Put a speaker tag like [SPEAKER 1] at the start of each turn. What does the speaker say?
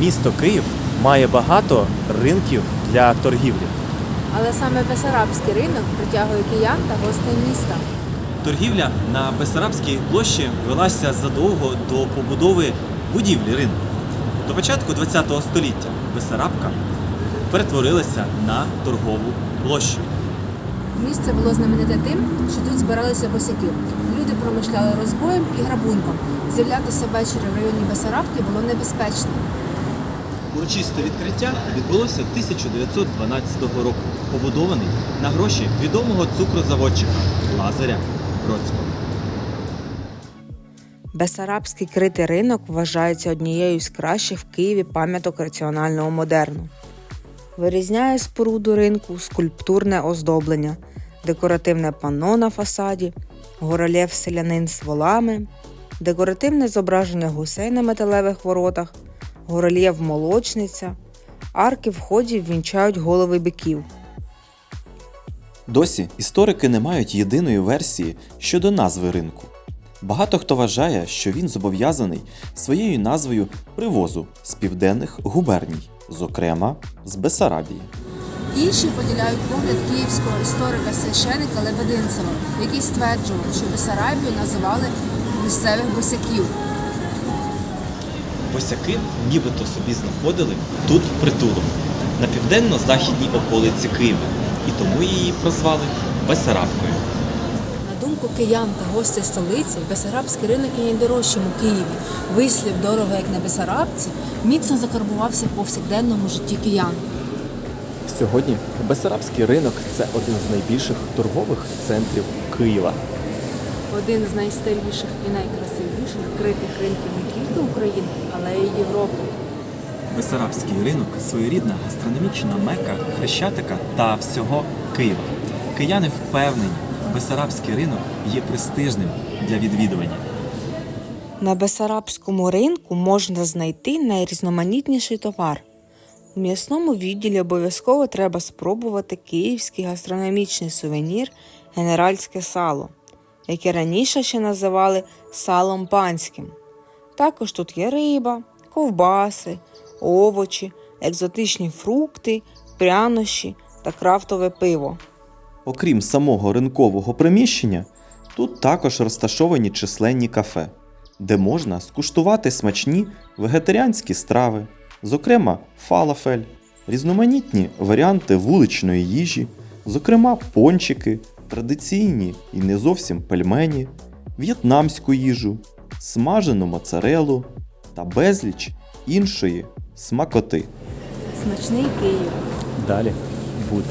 [SPEAKER 1] Місто Київ має багато ринків для торгівлі.
[SPEAKER 2] Але саме Бесарабський ринок притягує киян та гостей міста.
[SPEAKER 1] Торгівля на Бесарабській площі велася задовго до побудови будівлі ринку. До початку ХХ століття Бесарабка перетворилася на торгову площу.
[SPEAKER 2] Місце було знамените тим, що тут збиралися босяки. Люди промишляли розбоєм і грабунком. З'являтися ввечері в районі Бесарабки було небезпечно.
[SPEAKER 1] Урочисте відкриття відбулося 1912 року, побудований на гроші відомого цукрозаводчика Лазаря Бродського.
[SPEAKER 3] Бесарабський критий ринок вважається однією з кращих в Києві пам'яток раціонального модерну. Вирізняє споруду ринку скульптурне оздоблення, декоративне панно на фасаді, горолєв селянин з волами, декоративне зображення гусей на металевих воротах, горольєв молочниця, арки входів вінчають голови биків.
[SPEAKER 4] Досі історики не мають єдиної версії щодо назви ринку. Багато хто вважає, що він зобов'язаний своєю назвою привозу з південних губерній, зокрема з Бесарабії.
[SPEAKER 2] Інші поділяють погляд київського історика священика Лебединцева, який стверджував, що Бесарабію називали місцевих босяків.
[SPEAKER 1] Босяки нібито собі знаходили тут притулок на південно-західній околиці Києва, і тому її прозвали Бесарабкою.
[SPEAKER 2] На думку киян та гостей столиці, Бесарабський ринок є найдорожчим у Києві. Вислів дорого, як на Бесарабці, міцно закарбувався в повсякденному житті киян.
[SPEAKER 5] Сьогодні Бесарабський ринок це один з найбільших торгових центрів Києва.
[SPEAKER 2] Один з найстаріших і найкрасивіших критих ринків не тільки України, але й Європи.
[SPEAKER 1] Бесарабський ринок своєрідна гастрономічна мека Хрещатика та всього Києва. Кияни впевнені, Бесарабський ринок є престижним для відвідування.
[SPEAKER 3] На Бесарабському ринку можна знайти найрізноманітніший товар. У м'ясному відділі обов'язково треба спробувати київський гастрономічний сувенір генеральське сало, яке раніше ще називали салом панським. Також тут є риба, ковбаси, овочі, екзотичні фрукти, прянощі та крафтове пиво.
[SPEAKER 4] Окрім самого ринкового приміщення, тут також розташовані численні кафе, де можна скуштувати смачні вегетаріанські страви, зокрема фалафель, різноманітні варіанти вуличної їжі, зокрема пончики, традиційні і не зовсім пельмені, в'єтнамську їжу, смажену моцарелу та безліч іншої смакоти.
[SPEAKER 2] Смачний Київ.
[SPEAKER 5] Далі буде.